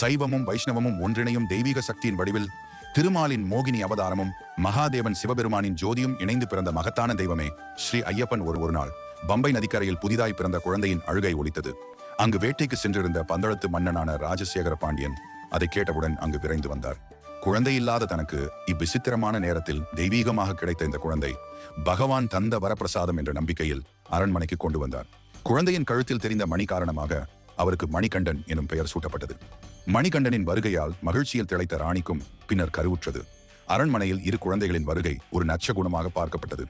சைவமும் வைஷ்ணவமும் ஒன்றிணையும் தெய்வீக சக்தியின் வடிவில் திருமாலின் மோகினி அவதாரமும் மகாதேவன் சிவபெருமானின் ஜோதியும் இணைந்து பிறந்த மகத்தான தெய்வமே ஸ்ரீ ஐயப்பன் ஒரு ஒரு நாள் பம்பை நதிக்கரையில் புதிதாய் பிறந்த குழந்தையின் அழுகை ஒலித்தது. அங்கு வேட்டைக்கு சென்றிருந்த பந்தளத்து மன்னனான ராஜசேகர பாண்டியன் அதை கேட்டவுடன் அங்கு விரைந்து வந்தார். குழந்தை இல்லாத தனக்கு இவ்விசித்திரமான நேரத்தில் தெய்வீகமாக கிடைத்த இந்த குழந்தை பகவான் தந்த வரப்பிரசாதம் என்ற நம்பிக்கையில் அரண்மனைக்கு கொண்டு வந்தார். குழந்தையின் கழுத்தில் தெரிந்த மணி காரணமாக அவருக்கு மணிகண்டன் எனும் பெயர் சூட்டப்பட்டது. மணிகண்டனின் வருகையால் மகிழ்ச்சியில் திளைத்த ராணிக்கும் பின்னர் கருவுற்றது. அரண்மனையில் இரு குழந்தைகளின் வருகை ஒரு நட்ச குணமாக பார்க்கப்பட்டது.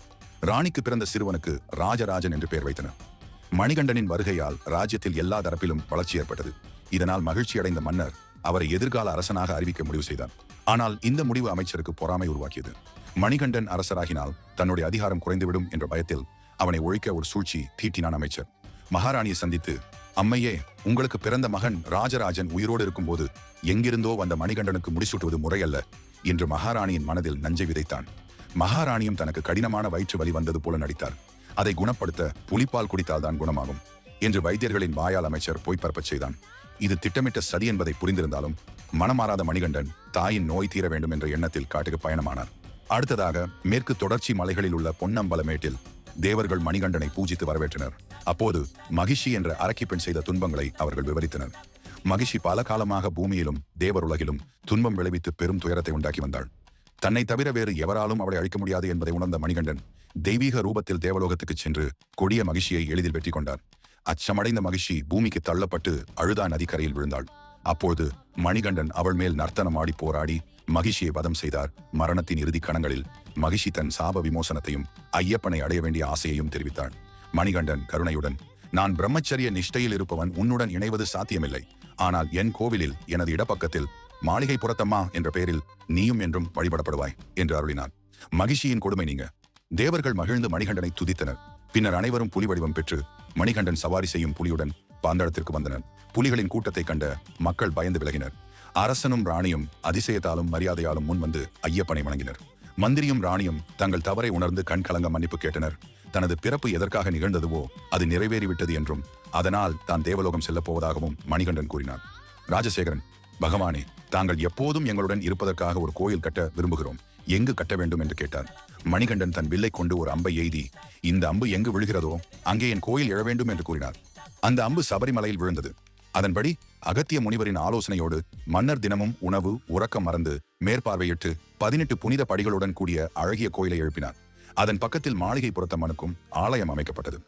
ராணிக்கு பிறந்த சிறுவனுக்கு ராஜராஜன் என்று பெயர் வைத்தனர். மணிகண்டனின் வருகையால் ராஜ்யத்தில் எல்லா தரப்பிலும் வளர்ச்சி ஏற்பட்டது. இதனால் மகிழ்ச்சி அடைந்த மன்னர் அவரை எதிர்கால அரசனாக அறிவிக்க முடிவு செய்தார். ஆனால் இந்த முடிவு அமைச்சருக்கு பொறாமை உருவாக்கியது. மணிகண்டன் அரசராகினால் தன்னுடைய அதிகாரம் குறைந்துவிடும் என்ற பயத்தில் அவனை ஒழிக்க ஒரு சூழ்ச்சி தீட்டினான் அமைச்சர். மகாராணியை சந்தித்து அம்மையே உங்களுக்கு பிறந்த மகன் ராஜராஜன் உயிரோடு இருக்கும்போது எங்கிருந்தோ வந்த மணிகண்டனுக்கு முடிசூட்டுவது முறையல்ல என்று மகாராணியின் மனதில் நஞ்சை விதைத்தான். மகாராணியும் தனக்கு கடினமான வயிற்று வலி வந்தது போல நடித்தார். அதை குணப்படுத்த புலிப்பால் குடித்தால்தான் குணமாகும் என்று வைத்தியர்களின் வாயால் அமைச்சர் பொய் பரப்பச் செய்தான். இது திட்டமிட்ட சதி என்பதை புரிந்திருந்தாலும் மனமாறாத மணிகண்டன் தாயின் நோய் தீர வேண்டும் என்ற எண்ணத்தில் காட்டுக்கு பயணமானார். அடுத்ததாக மேற்கு தொடர்ச்சி மலைகளில் உள்ள பொன்னம்பலமேட்டில் தேவர்கள் மணிகண்டனை பூஜித்து வரவேற்றனர். அப்போது மகிஷி என்ற அரக்கி பெண் செய்த துன்பங்களை அவர்கள் விவரித்தனர். மகிஷி பல காலமாக பூமியிலும் தேவர் உலகிலும் துன்பம் விளைவித்து பெரும் துயரத்தை உண்டாக்கி வந்தாள். தன்னை தவிர வேறு எவராலும் அவளை அழிக்க முடியாது என்பதை உணர்ந்த மணிகண்டன் தெய்வீக ரூபத்தில் தேவலோகத்துக்கு சென்று கொடிய மகிழ்ச்சியை எளிதில் வெற்றி கொண்டார். அச்சமடைந்த மகிழ்ச்சி பூமிக்கு தள்ளப்பட்டு அழுதா நதிக்கரையில் விழுந்தாள். அப்போது மணிகண்டன் அவள் மேல் நர்த்தனம் ஆடி போராடி மகிஷியை வதம் செய்தார். மரணத்தின் இறுதி கணங்களில் மகிஷி தன் சாப விமோசனத்தையும் ஐயப்பனை அடைய வேண்டிய ஆசையையும் தெரிவித்தாள். மணிகண்டன் கருணையுடன் நான் பிரம்மச்சரிய நிஷ்டையில் இருப்பவன் உன்னுடன் இணைவது சாத்தியமில்லை. ஆனால் என் கோவிலில் எனது இடப்பக்கத்தில் மாளிகை புறத்தம்மா என்ற பெயரில் நீயும் என்றும் வழிபடப்படுவாய் என்று அருளினார். மகிஷியின் கொடுமை நீங்க. தேவர்கள் மகிழ்ந்து மணிகண்டனை துதித்தனர். பின்னர் அனைவரும் புலி வடிவம் பெற்று மணிகண்டன் சவாரி செய்யும் புலியுடன் பாந்தளத்திற்கு வந்தனர். புலிகளின் கூட்டத்தை கண்ட மக்கள் பயந்து விலகினர். அரசனும் ராணியும் அதிசயத்தாலும் மரியாதையாலும் முன்வந்து ஐயப்பனை வணங்கினர். மந்திரியும் ராணியும் தங்கள் தவறை உணர்ந்து கண் கலங்க மன்னிப்பு கேட்டனர். தனது பிறப்பு எதற்காக நிகழ்ந்ததுவோ அது நிறைவேறிவிட்டது என்றும் அதனால் தான் தேவலோகம் செல்லப் போவதாகவும் மணிகண்டன் கூறினார். ராஜசேகரன் பகவானே தாங்கள் எப்போதும் எங்களுடன் இருப்பதற்காக ஒரு கோயில் கட்ட விரும்புகிறோம். எங்கு கட்ட வேண்டும்? என்று கேட்டார். மணிகண்டன் தன் வில்லை கொண்டு ஒரு அம்பை எய்தி இந்த அம்பு எங்கு விழுகிறதோ அங்கே என் கோயில் எழ வேண்டும் என்று கூறினார். அந்த அம்பு சபரிமலையில் விழுந்தது. அதன்படி அகத்திய முனிவரின் ஆலோசனையோடு மன்னர் தினமும் உணவு உறக்கம் மறந்து மேற்பார்வையிட்டு பதினெட்டு புனித படிகளுடன் கூடிய அழகிய கோயிலை எழுப்பினார். அதன் பக்கத்தில் மாளிகை புறத்தம்மனுக்கும் ஆலயம் அமைக்கப்பட்டது.